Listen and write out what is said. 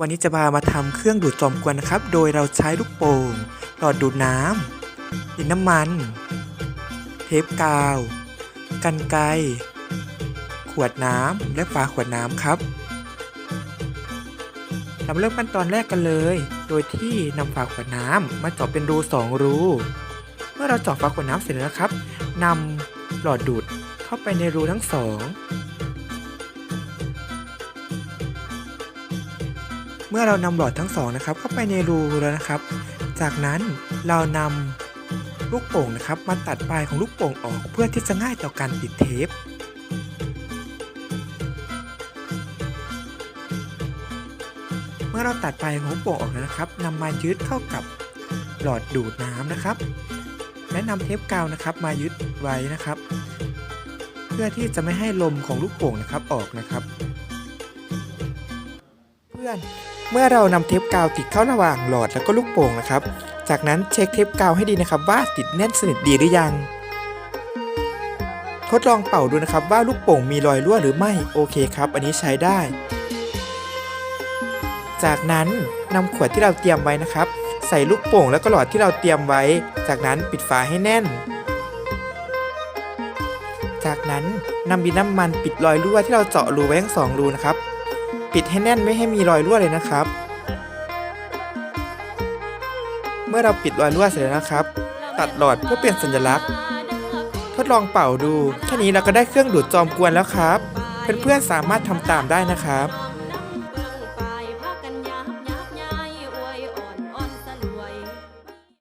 วันนี้จะพามาทำเครื่องดูดจอมกวนนะครับ โดยเราใช้ลูกโป่ง หลอดดูดน้ำดินน้ำมัน เทปกาว กันไกขวดน้ำและฝาขวดน้ำครับเราเริ่มขั้นตอนแรกกันเลย โดยที่นำฝาขวดน้ำมาเจาะเป็นรูสองรู เมื่อเราเจาะฝาขวดน้ำเสร็จแล้วครับนำหลอดดูดเข้าไปในรูทั้งสอง เมื่อเรานำหลอดทั้งสองนะครับเข้าไปในรูแล้วนะครับ จากนั้นเรานำลูกโป่งนะครับมาตัดปลายของลูกโป่งออกเพื่อที่จะง่ายต่อการติดเทปเมื่อเราตัดปลายของลูกโป่งออกแล้วนะครับนำมายึดเข้ากับหลอดดูดน้ำนะครับ และนำเทปกาวนะครับมายึดไว้นะครับ เพื่อที่จะไม่ให้ลมของลูกโป่งนะครับออกนะครับ เพื่อน เมื่อเรานำเทปกาวติดเข้าระหว่างหลอดแล้วก็ลูกโป่งนะครับ จากนั้นเช็คเทปกาวให้ดีนะครับ ว่าติดแน่นสนิทดีหรือยัง ทดลองเป่าดูนะครับ ว่าลูกโป่งมีรอยรั่วหรือไม่โอเคครับ อันนี้ใช้ได้ จากนั้นนำขวดที่เราเตรียมไว้นะครับ ใส่ลูกโป่งแล้วก็หลอดที่เราเตรียมไว้ จากนั้นปิดฝาให้แน่น จากนั้นนำบินน้ำมันปิดรอยรั่วที่เราเจาะรูไว้ทั้งสองรูนะครับ ปิดให้แน่นไม่ให้มีรอยรั่วเลยนะครับ เมื่อเราปิดรอยรั่วเสร็จแล้วนะครับ ตัดหลอดเพื่อเปลี่ยนสัญลักษณ์ ทดลองเป่าดู แค่นี้เราก็ได้เครื่องดูดจอมกวนแล้วครับ เพื่อนๆสามารถทำตามได้นะครับ